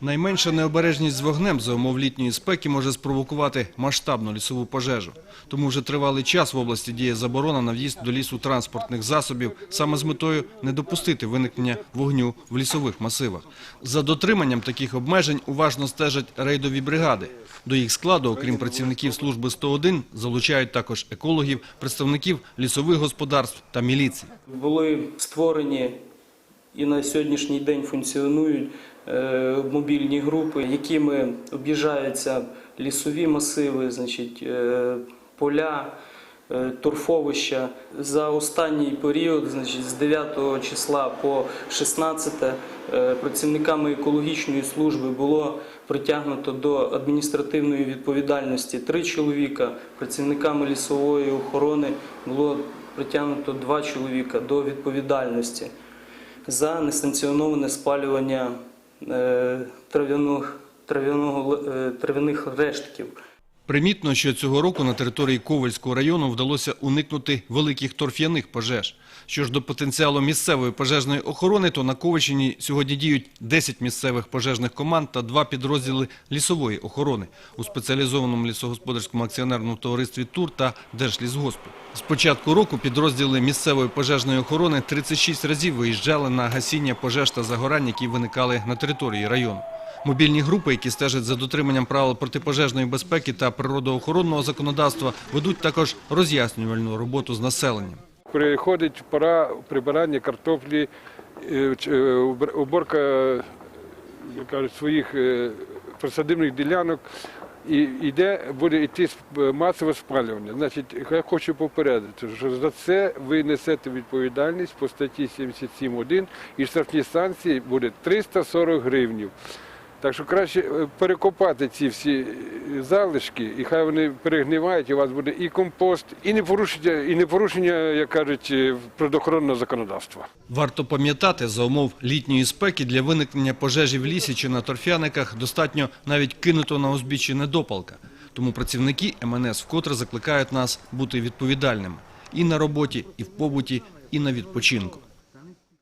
Найменша необережність з вогнем за умов літньої спеки може спровокувати масштабну лісову пожежу. Тому вже тривалий час в області діє заборона на в'їзд до лісу транспортних засобів саме з метою не допустити виникнення вогню в лісових масивах. За дотриманням таких обмежень уважно стежать рейдові бригади. До їх складу, окрім працівників служби 101, залучають також екологів, представників лісових господарств та міліції. Були створені і на сьогоднішній день функціонують е, мобільні групи, якими об'їжджаються лісові масиви, значить, е, поля, е, торфовища. За останній період, значить, з 9 числа по 16 е, працівниками екологічної служби було притягнуто до адміністративної відповідальності три чоловіка, працівниками лісової охорони було притягнуто два чоловіка до відповідальності за несанкціоноване спалювання е, е, трав'яних рештків. Примітно, що цього року на території Ковальського району вдалося уникнути великих торф'яних пожеж. Що ж до потенціалу місцевої пожежної охорони, то на Ковальщині сьогодні діють 10 місцевих пожежних команд та два підрозділи лісової охорони у спеціалізованому лісогосподарському акціонерному товаристві ТУР та Держлісгоспу. З початку року підрозділи місцевої пожежної охорони 36 разів виїжджали на гасіння пожеж та загорань, які виникали на території району. Мобільні групи, які стежать за дотриманням правил протипожежної безпеки та природоохоронного законодавства, ведуть також роз'яснювальну роботу з населенням. Приходить пора прибирання картоплі, е, е, уборка своїх е, присадибних ділянок. І буде йти масове спалювання. Я хочу попередити, що за це ви несете відповідальність по статті 77.1 і штрафні санкції буде 340 гривнів. Так що краще е, перекопати ці всі е, залишки, і хай вони перегнивають, і у вас буде і компост, і не порушення, і не порушення, як кажуть, е, природоохоронного законодавства. Варто пам'ятати, за умов літньої спеки для виникнення пожежі в лісі чи на торфяниках достатньо навіть кинутого на узбіччя недопалка. Тому працівники МНС вкотре закликають нас бути відповідальними і на роботі, і в побуті, і на відпочинку.